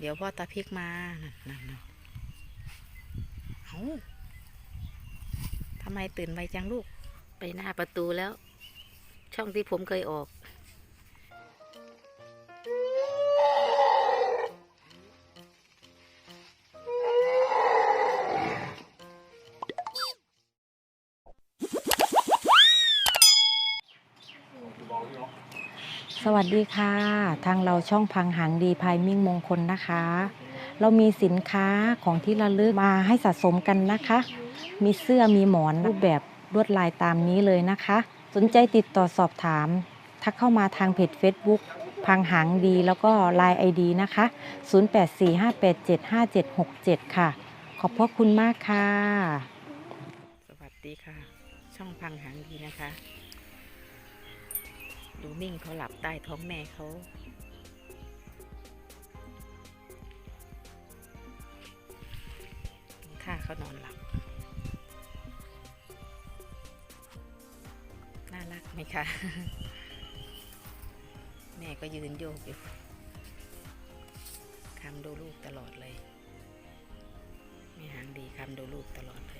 เดี๋ยวพ่อตาพริกมานั่นนั่นนั่นเอาทำไมตื่นไวจังลูก ไปหน้าประตูแล้ว ช่องที่ผมเคยออก สวัสดีค่ะ ทางเราช่องพังหางดีภายมิ่งมงคลนะคะ เรามีสินค้าของที่ระลึกมาให้สะสมกันนะคะ มีเสื้อมีหมอนรูปแบบลวดลายตามนี้เลยนะคะ สนใจติดต่อสอบถาม ทักเข้ามาทางเพจ Facebook พังหางดีแล้วก็ Line ID นะคะ 0845875767 ค่ะ ขอบพระคุณมากค่ะ สวัสดีค่ะ ช่องพังหางดีนะคะ ดูมิ่งเขาหลับใต้ท้องแม่เขาค่าเขานอนหลับ น่ารักไหมคะ แม่ก็ยืนโยกอยู่คำดูลูกตลอดเลยแม่หางดีคำดูลูกตลอดเลย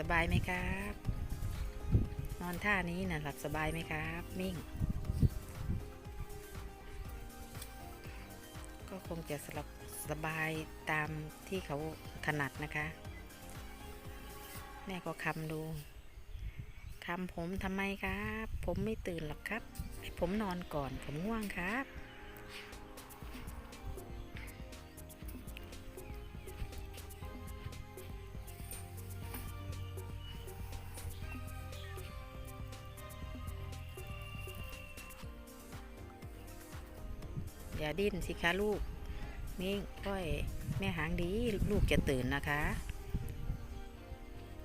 สบายไหมครับ นอนท่านี้นะหลับสบายไหมครับ มิ่ง ก็คงจะสลับสบายตามที่เขาถนัดนะคะ แม่ก็คำดูคำผมทำไมครับ ผมไม่ตื่นหรอกครับ ผมนอนก่อนผมง่วงครับ อย่าดิ้นสิคะลูกมิ่งก้อยแม่หางดีลูกจะตื่นนะคะ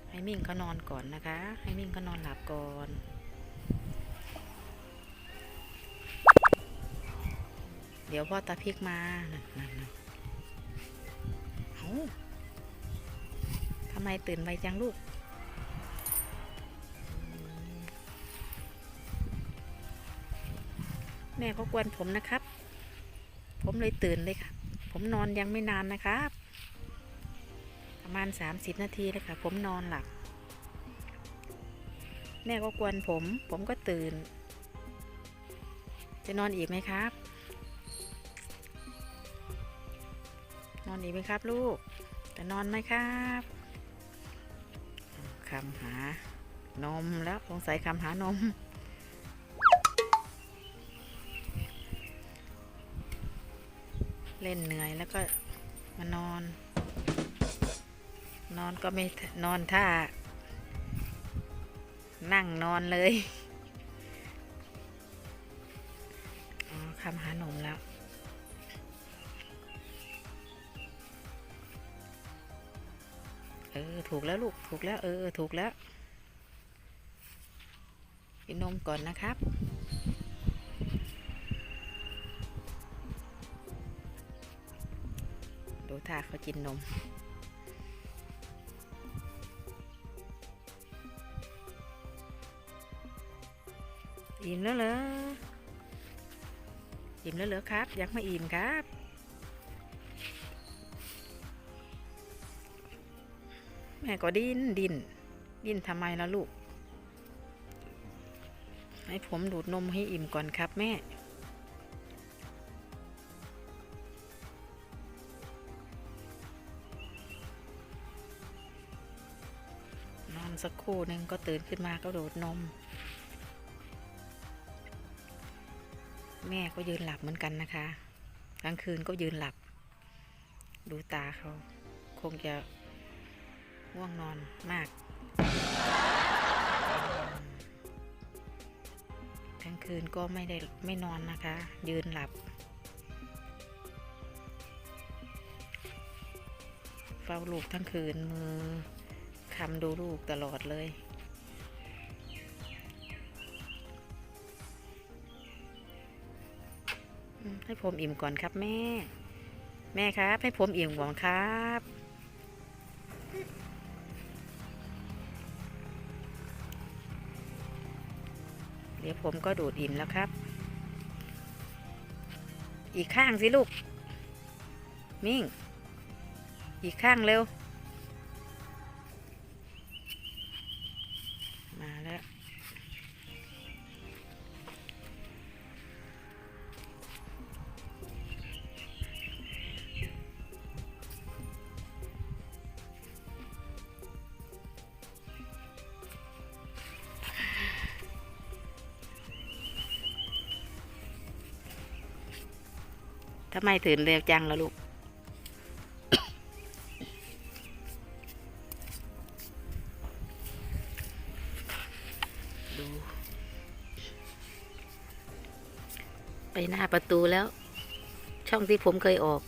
ให้มิ่งเขานอนก่อนนะคะ ให้มิ่งเขานอนหลับก่อนเดี๋ยวพ่อตาพริกมานั่นนั่นนั่นเอาทำไมตื่นไวจังลูก แม่ก็กวนผมนะครับ ผมเลยตื่นเลยค่ะ ผมนอนยังไม่นานนะครับ ประมาณ 30 นาทีเลยค่ะ ผมนอนหลับ แม่ก็กวนผม ผมก็ตื่น จะนอนอีกไหมครับ นอนอีกไหมครับลูก จะนอนไหมครับคำหานมแล้วสงสัยคำหานม เล่นเหนื่อยแล้วก็มานอน นอนก็ไม่นอนท่า นั่งนอนเลยอ๋อคำหาหนมแล้วเออถูกแล้วลูกถูกแล้วเออถูกแล้วกินนมก่อนนะครับ ท่าเขากินนม อิ่มแล้วเหรอ อิ่มแล้วเหรอครับ ยังไม่อิ่มครับแม่ก็ดิ้นดิ้นดิ้นทำไมล่ะลูก ให้ผมดูดนมให้อิ่มก่อนครับแม่ สักครู่หนึ่งก็ตื่นขึ้นมาก็โดดนม แม่ก็ยืนหลับเหมือนกันนะคะกลางคืนก็ยืนหลับ ดูตาเขา คงจะง่วงนอนมากกลางคืนก็ไม่ได้ไม่นอนนะคะ ยืนหลับ เฝ้าลูกทั้งคืนมือ คำดูลูกตลอดเลย ให้ผมอิ่มก่อนครับแม่ แม่ครับ ให้ผมอิ่มก่อนครับเดี๋ยวผมก็ดูดอิ่มแล้วครับ อีกข้างสิลูก มิ่ง อีกข้างเร็ว ทำไมตื่นเร็วจังล่ะลูก ดู ไปหน้าประตูแล้ว ช่องที่ผมเคยออก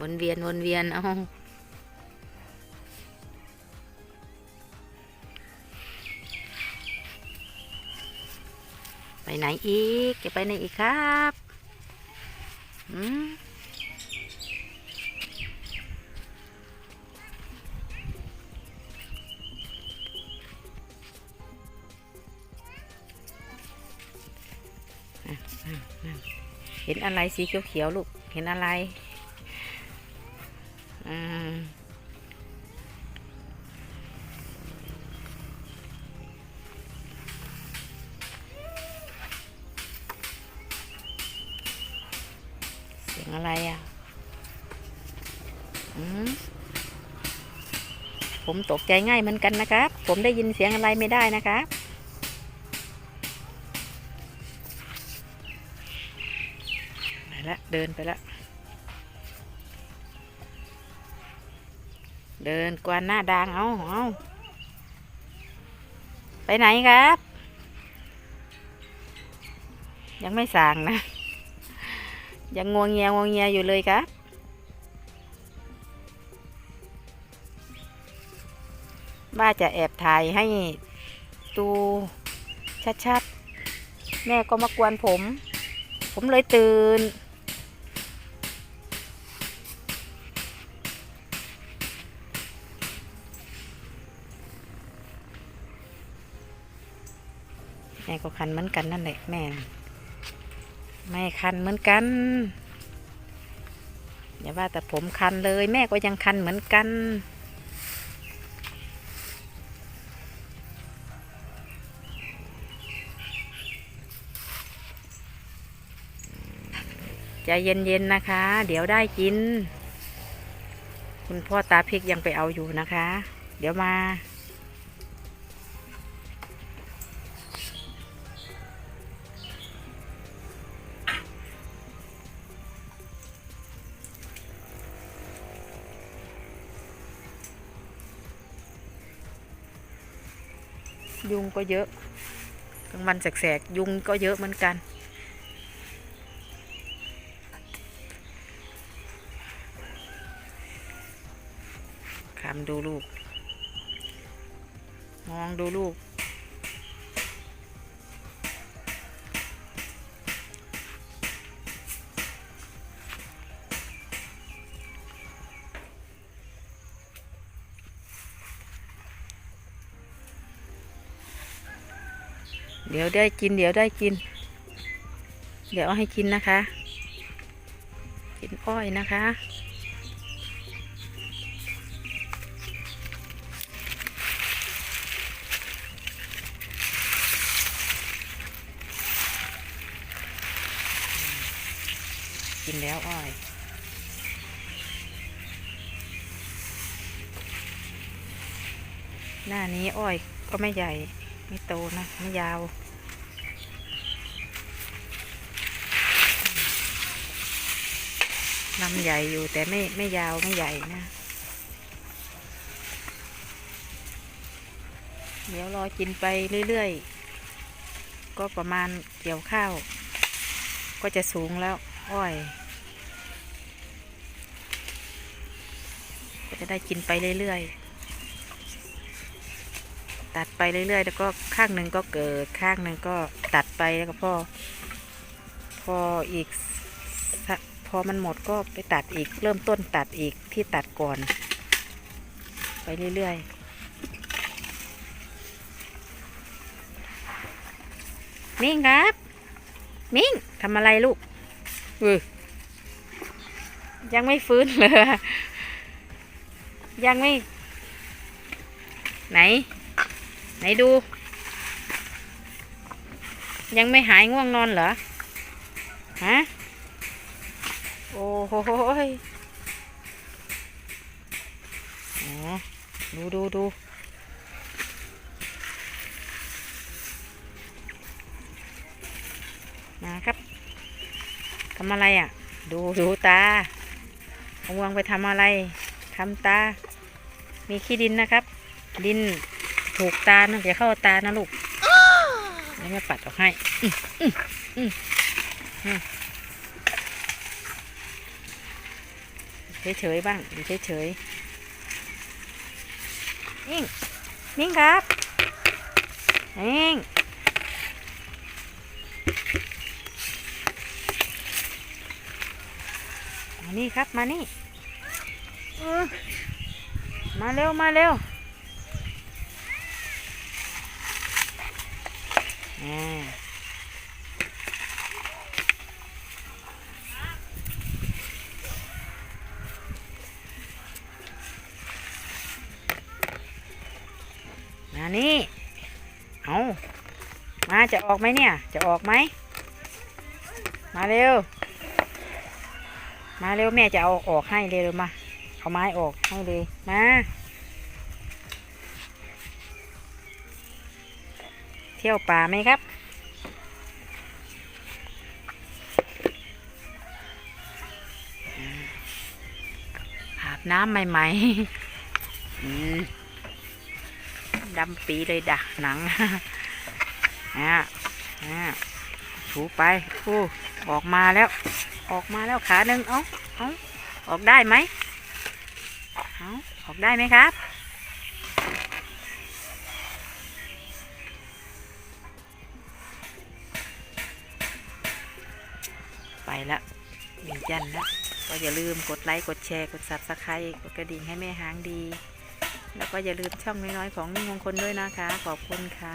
วนเวียน วนเวียน เอาไปไหนอีก จะไปไหนอีกครับ อืมอะอะอะเห็นอะไรสีเขียวๆลูก เห็นอะไรอืม ผมตกใจง่ายเหมือนกันนะครับ ผมได้ยินเสียงอะไรไม่ได้นะครับไปละเดินไปละ เดินกวนหน้าดางเอาเอาไปไหนครับ ยังไม่สั่งนะ ยังงวงเงียงวงเงียอยู่เลยครับ ว่าจะแอบถ่ายให้ดูชัดๆ แม่ก็มากวนผม ผมเลยตื่น แม่ก็คันเหมือนกันนั่นแหละแม่แม่คันเหมือนกันอย่าว่าแต่ผมคันเลย แม่ก็ยังคันเหมือนกัน ใจเย็นๆนะคะ เดี๋ยวได้กิน คุณพ่อตาพริกยังไปเอาอยู่นะคะ เดี๋ยวมายุงก็เยอะกลางวันแสกๆยุงก็เยอะเหมือนกันำดูลูก มองดูลูก เดี๋ยวได้กิน เดี๋ยวได้กิน เดี๋ยวเอาให้กินนะคะ กินอ้อยนะคะ กินแล้วอ้อย หน้านี้อ้อยก็ไม่ใหญ่ ไม่โตนะ ไม่ยาว ลำใหญ่อยู่แต่ไม่ไม่ยาวไม่ใหญ่นะ เดี๋ยวรอกินไปเรื่อยๆ ก็ประมาณเกี่ยวข้าวก็จะสูงแล้ว อ้อย ก็จะได้กินไปเรื่อยๆ ตัดไปเรื่อยๆ แล้วก็ข้างหนึ่งก็เกิดข้างหนึ่งก็ตัดไปแล้วก็พอพออีกพอมันหมดก็ไปตัดอีกเริ่มต้นตัดอีกที่ตัดก่อน ไปเรื่อยๆนี่ครับ มิ้งทำอะไรลูกเออยังไม่ฟื้นเลย ยังไม่ ไหน ไหนดู ยังไม่หายง่วงนอนเหรอ ฮะ โอ้โหดูดูดูมาครับทำอะไรอะ ดูดูตาเอาวงไปทำอะไรทำตา มีขี้ดินนะครับ ดินถูกตานะอย่าเข้าตานะลูกนี่แม่ปัดออกให้เฉยๆบ้างอยู่เฉยๆนิ่งนิ่งครับนิ่งมานี่ครับมานี่ออ มาเร็ว มาเร็วอ่ามานี่ เอามาจะออกไหมเนี่ย จะออกไหม มาเร็ว มาเร็วแม่จะเอาออกให้เร็วมา เอาไม้ออกให้เลย มาเที่ยวป่าไหมครับ อาบน้ำใหม่ๆอืมดำปีเลยด่ะหนังอะอะถูไปอู้ออกมาแล้ว ออกมาแล้วขาหนึ่งเอาเอาออกได้ไหม เอาออกได้ไหมครับ ไปละวินจันละก็อย่าลืมกดไลค์ กดแชร์ กดซับสไครต์กดกระดิ่งให้แม่หางดี แล้วก็อย่าลืมช่องน้อยๆ ของนิ่งมงคลด้วยนะคะ ขอบคุณค่ะ